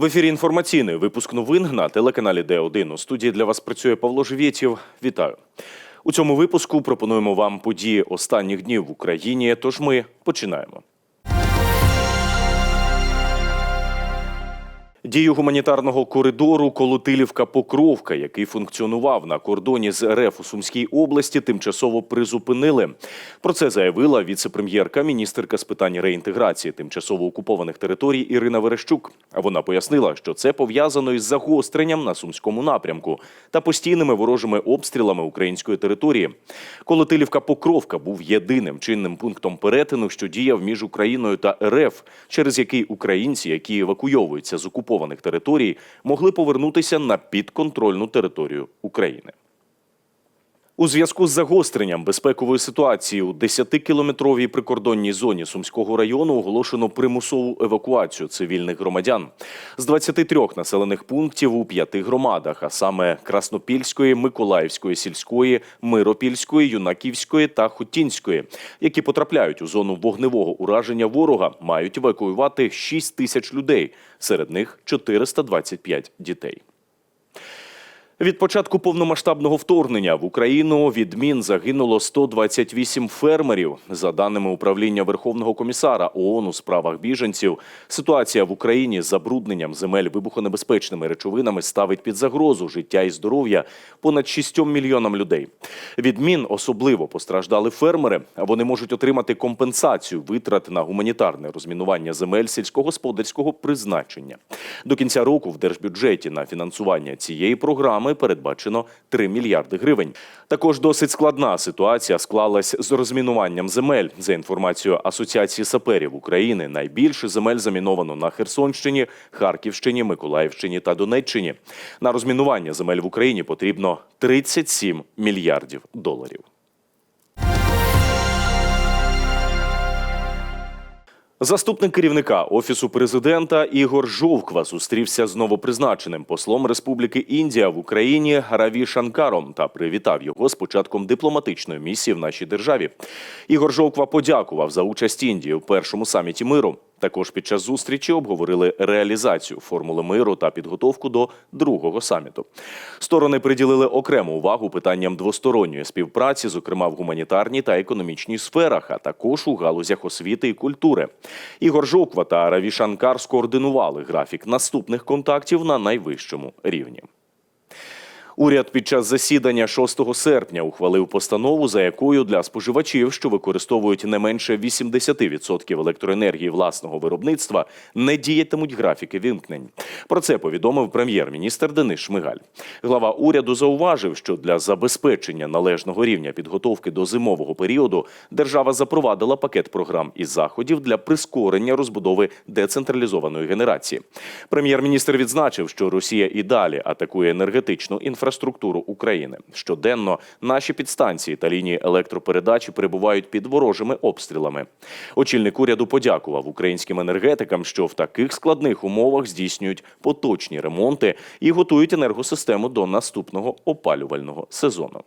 В ефірі інформаційний випуск новин на телеканалі Д1. У студії для вас працює Павло Живєтєв. Вітаю. У цьому випуску пропонуємо вам події останніх днів в Україні. Тож ми починаємо. Дію гуманітарного коридору Колотилівка-Покровка, який функціонував на кордоні з РФ у Сумській області, тимчасово призупинили. Про це заявила віце-прем'єрка, міністерка з питань реінтеграції тимчасово окупованих територій Ірина Верещук. Вона пояснила, що це пов'язано із загостренням на сумському напрямку та постійними ворожими обстрілами української території. Колотилівка-Покровка був єдиним чинним пунктом перетину, що діяв між Україною та РФ, через який українці, які евакуйовуються з окупованих територій, могли повернутися на підконтрольну територію України. У зв'язку з загостренням безпекової ситуації у 10-кілометровій прикордонній зоні Сумського району оголошено примусову евакуацію цивільних громадян з 23 населених пунктів у п'яти громадах, а саме Краснопільської, Миколаївської сільської, Миропільської, Юнаківської та Хотінської, які потрапляють у зону вогневого ураження ворога, мають евакуювати 6 тисяч людей, серед них 425 дітей. Від початку повномасштабного вторгнення в Україну від мін загинуло 128 фермерів. За даними управління Верховного комісара ООН у справах біженців, ситуація в Україні з забрудненням земель вибухонебезпечними речовинами ставить під загрозу життя і здоров'я понад 6 мільйонам людей. Від мін особливо постраждали фермери. Вони можуть отримати компенсацію витрат на гуманітарне розмінування земель сільськогосподарського призначення. До кінця року в держбюджеті на фінансування цієї програми передбачено 3 мільярди гривень. Також досить складна ситуація склалась з розмінуванням земель. За інформацією Асоціації саперів України, найбільше земель заміновано на Херсонщині, Харківщині, Миколаївщині та Донеччині. На розмінування земель в Україні потрібно 37 мільярдів доларів. Заступник керівника офісу президента Ігор Жовква зустрівся з новопризначеним послом Республіки Індія в Україні Раві Шанкаром та привітав його з початком дипломатичної місії в нашій державі. Ігор Жовква подякував за участь Індії у першому саміті миру. Також під час зустрічі обговорили реалізацію формули миру та підготовку до другого саміту. Сторони приділили окрему увагу питанням двосторонньої співпраці, зокрема в гуманітарній та економічній сферах, а також у галузях освіти і культури. Ігор Жоква та Раві Шанкар скоординували графік наступних контактів на найвищому рівні. Уряд під час засідання 6 серпня ухвалив постанову, за якою для споживачів, що використовують не менше 80% електроенергії власного виробництва, не діятимуть графіки вимкнень. Про це повідомив прем'єр-міністр Денис Шмигаль. Глава уряду зауважив, що для забезпечення належного рівня підготовки до зимового періоду держава запровадила пакет програм і заходів для прискорення розбудови децентралізованої генерації. Прем'єр-міністр відзначив, що Росія і далі атакує енергетичну інфраструктуру України. Щоденно наші підстанції та лінії електропередачі перебувають під ворожими обстрілами. Очільник уряду подякував українським енергетикам, що в таких складних умовах здійснюють поточні ремонти і готують енергосистему до наступного опалювального сезону.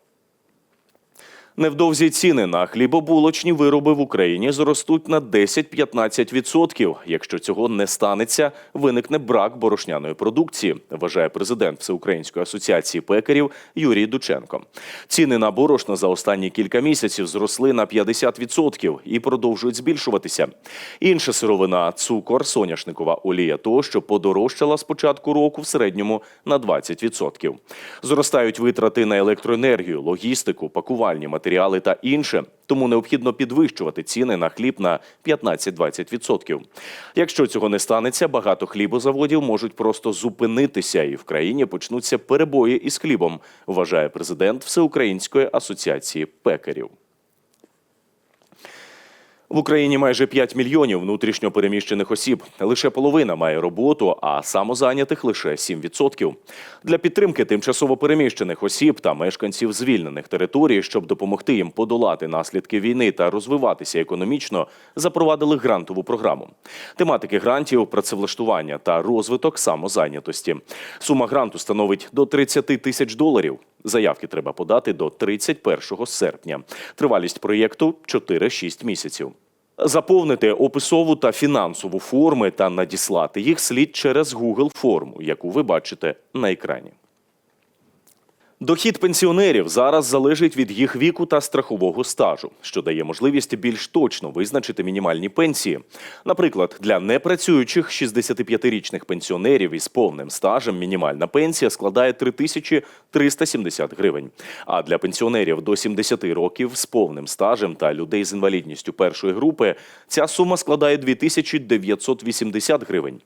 Невдовзі ціни на хлібобулочні вироби в Україні зростуть на 10-15%. Якщо цього не станеться, виникне брак борошняної продукції, вважає президент Всеукраїнської асоціації пекарів Юрій Дученко. Ціни на борошно за останні кілька місяців зросли на 50% і продовжують збільшуватися. Інша сировина цукор, соняшникова олія тощо подорожчала з початку року в середньому на 20%. Зростають витрати на електроенергію, логістику, пакувальні матеріали та інше. Тому необхідно підвищувати ціни на хліб на 15-20%. Якщо цього не станеться, багато хлібозаводів можуть просто зупинитися, і в країні почнуться перебої із хлібом, вважає президент Всеукраїнської асоціації пекарів. В Україні майже 5 мільйонів внутрішньо переміщених осіб. Лише половина має роботу, а самозайнятих лише 7%. Для підтримки тимчасово переміщених осіб та мешканців звільнених територій, щоб допомогти їм подолати наслідки війни та розвиватися економічно, запровадили грантову програму. Тематики грантів працевлаштування та розвиток самозайнятості. Сума гранту становить до 30 тисяч доларів. Заявки треба подати до 31 серпня. Тривалість проєкту 4-6 місяців. Заповнити описову та фінансову форми та надіслати їх слід через Google форму, яку ви бачите на екрані. Дохід пенсіонерів зараз залежить від їх віку та страхового стажу, що дає можливість більш точно визначити мінімальні пенсії. Наприклад, для непрацюючих 65-річних пенсіонерів із повним стажем мінімальна пенсія складає 3370 гривень. А для пенсіонерів до 70 років з повним стажем та людей з інвалідністю першої групи ця сума складає 2980 гривень.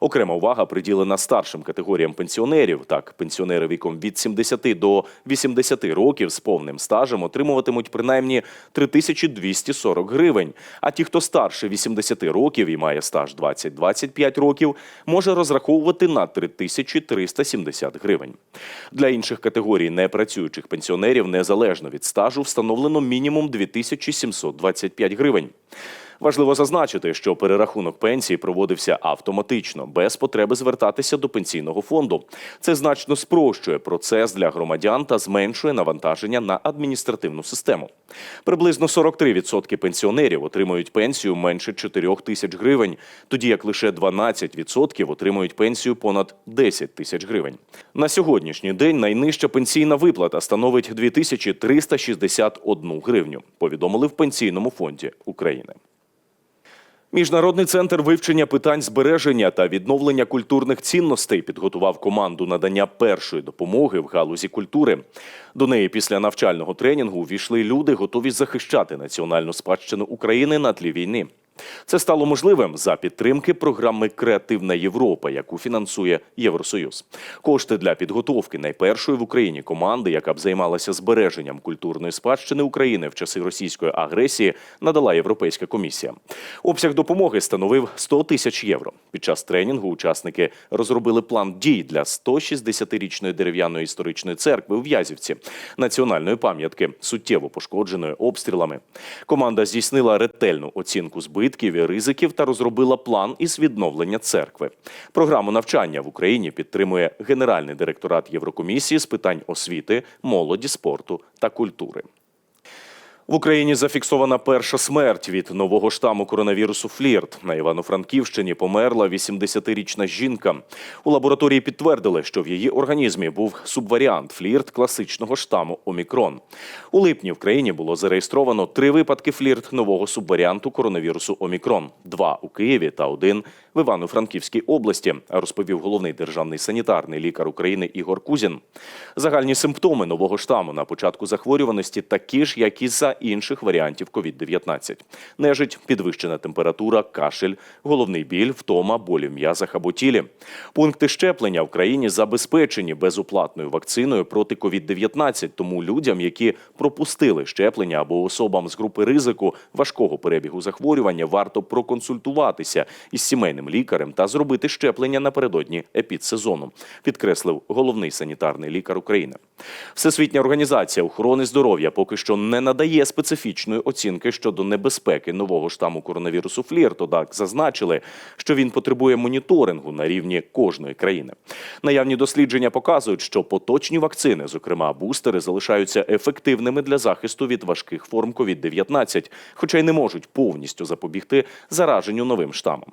Окрема увага приділена старшим категоріям пенсіонерів. Так, пенсіонери віком від 70 до 80 років з повним стажем отримуватимуть принаймні 3240 гривень. А ті, хто старше 80 років і має стаж 20-25 років, може розраховувати на 3370 гривень. Для інших категорій непрацюючих пенсіонерів незалежно від стажу встановлено мінімум 2725 гривень. Важливо зазначити, що перерахунок пенсії проводився автоматично, без потреби звертатися до пенсійного фонду. Це значно спрощує процес для громадян та зменшує навантаження на адміністративну систему. Приблизно 43% пенсіонерів отримують пенсію менше 4 тисяч гривень, тоді як лише 12% отримують пенсію понад 10 тисяч гривень. На сьогоднішній день найнижча пенсійна виплата становить 2361 гривню. Повідомили в пенсійному фонді України. Міжнародний центр вивчення питань збереження та відновлення культурних цінностей підготував команду надання першої допомоги в галузі культури. До неї після навчального тренінгу увійшли люди, готові захищати національну спадщину України на тлі війни. Це стало можливим за підтримки програми Креативна Європа, яку фінансує Євросоюз. Кошти для підготовки найпершої в Україні команди, яка б займалася збереженням культурної спадщини України в часи російської агресії, надала Європейська комісія. Обсяг допомоги становив 100 тисяч євро. Під час тренінгу учасники розробили план дій для 160-річної дерев'яної історичної церкви у В'язівці, національної пам'ятки, суттєво пошкодженої обстрілами. Команда здійснила ретельну оцінку збитків і ризиків та розробила план із відновлення церкви. Програму навчання в Україні підтримує Генеральний директорат Єврокомісії з питань освіти, молоді, спорту та культури. В Україні зафіксована перша смерть від нового штаму коронавірусу флірт. На Івано-Франківщині померла 80-річна жінка. У лабораторії підтвердили, що в її організмі був субваріант флірт класичного штаму Омікрон. У липні в країні було зареєстровано три випадки флірт нового субваріанту коронавірусу Омікрон: два у Києві та один в Івано-Франківській області, розповів головний державний санітарний лікар України Ігор Кузін. Загальні симптоми нового штаму на початку захворюваності такі ж, як і за інших варіантів COVID-19. Нежить, підвищена температура, кашель, головний біль, втома, болі в м'язах або тілі. Пункти щеплення в країні забезпечені безоплатною вакциною проти COVID-19, тому людям, які пропустили щеплення або особам з групи ризику важкого перебігу захворювання, варто проконсультуватися із сімейним лікарем та зробити щеплення напередодні епідсезону, підкреслив головний санітарний лікар України. Всесвітня організація охорони здоров'я поки що не надає специфічної оцінки щодо небезпеки нового штаму коронавірусу флір. Однак зазначили, що він потребує моніторингу на рівні кожної країни. Наявні дослідження показують, що поточні вакцини, зокрема бустери, залишаються ефективними для захисту від важких форм COVID-19, хоча й не можуть повністю запобігти зараженню новим штамом.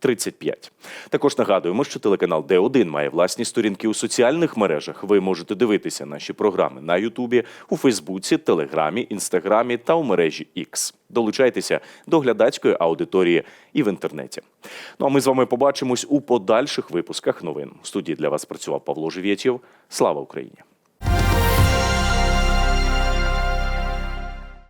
35. Також нагадуємо, що телеканал Д1 має власні сторінки у соціальних мережах. Ви можете дивитися наші програми на Ютубі, у Фейсбуці, Телеграмі, Інстаграмі та у мережі X. Долучайтеся до глядацької аудиторії і в інтернеті. Ну а ми з вами побачимось у подальших випусках новин. У студії для вас працював Павло Живєтєв. Слава Україні!